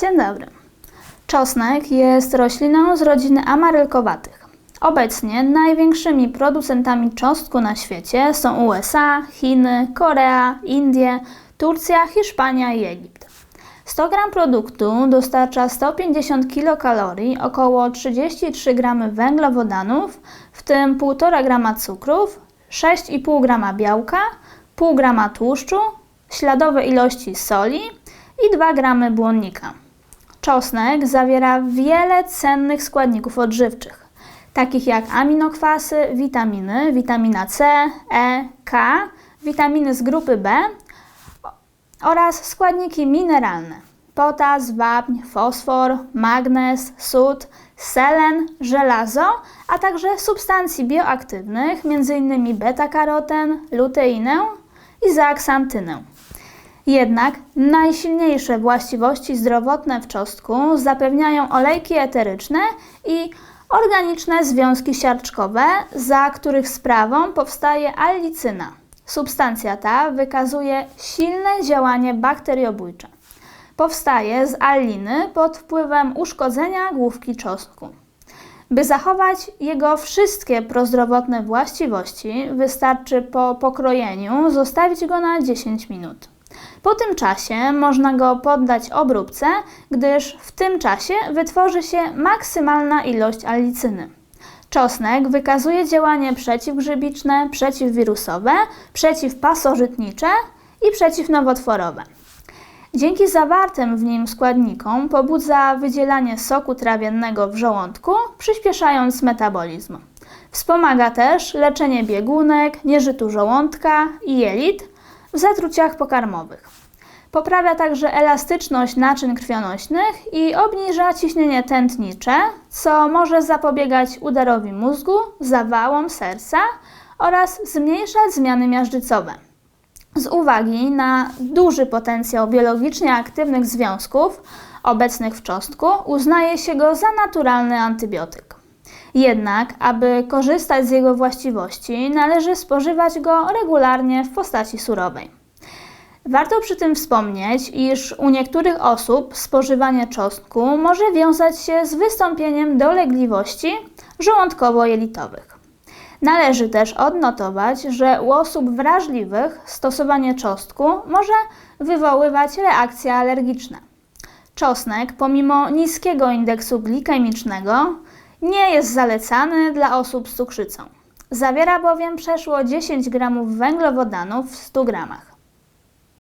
Dzień dobry. Czosnek jest rośliną z rodziny amarylkowatych. Obecnie największymi producentami czosnku na świecie są USA, Chiny, Korea, Indie, Turcja, Hiszpania i Egipt. 100 gram produktu dostarcza 150 kilokalorii, około 33 gramy węglowodanów, w tym 1,5 grama cukrów, 6,5 grama białka, pół grama tłuszczu, śladowe ilości soli i 2 gramy błonnika. Czosnek zawiera wiele cennych składników odżywczych, takich jak aminokwasy, witaminy, witamina C, E, K, witaminy z grupy B oraz składniki mineralne: potas, wapń, fosfor, magnez, sód, selen, żelazo, a także substancji bioaktywnych, m.in. beta-karoten, luteinę i zeaksantynę. Jednak najsilniejsze właściwości zdrowotne w czosnku zapewniają olejki eteryczne i organiczne związki siarczkowe, za których sprawą powstaje allicyna. Substancja ta wykazuje silne działanie bakteriobójcze. Powstaje z alliny pod wpływem uszkodzenia główki czosnku. By zachować jego wszystkie prozdrowotne właściwości, wystarczy po pokrojeniu zostawić go na 10 minut. Po tym czasie można go poddać obróbce, gdyż w tym czasie wytworzy się maksymalna ilość allicyny. Czosnek wykazuje działanie przeciwgrzybiczne, przeciwwirusowe, przeciwpasożytnicze i przeciwnowotworowe. Dzięki zawartym w nim składnikom pobudza wydzielanie soku trawiennego w żołądku, przyspieszając metabolizm. Wspomaga też leczenie biegunek, nieżytu żołądka i jelit w zatruciach pokarmowych. Poprawia także elastyczność naczyń krwionośnych i obniża ciśnienie tętnicze, co może zapobiegać udarowi mózgu, zawałom serca oraz zmniejszać zmiany miażdżycowe. Z uwagi na duży potencjał biologicznie aktywnych związków obecnych w czosnku, uznaje się go za naturalny antybiotyk. Jednak, aby korzystać z jego właściwości, należy spożywać go regularnie w postaci surowej. Warto przy tym wspomnieć, iż u niektórych osób spożywanie czosnku może wiązać się z wystąpieniem dolegliwości żołądkowo-jelitowych. Należy też odnotować, że u osób wrażliwych stosowanie czosnku może wywoływać reakcje alergiczne. Czosnek, pomimo niskiego indeksu glikemicznego, nie jest zalecany dla osób z cukrzycą. Zawiera bowiem przeszło 10 g węglowodanów w 100 gramach.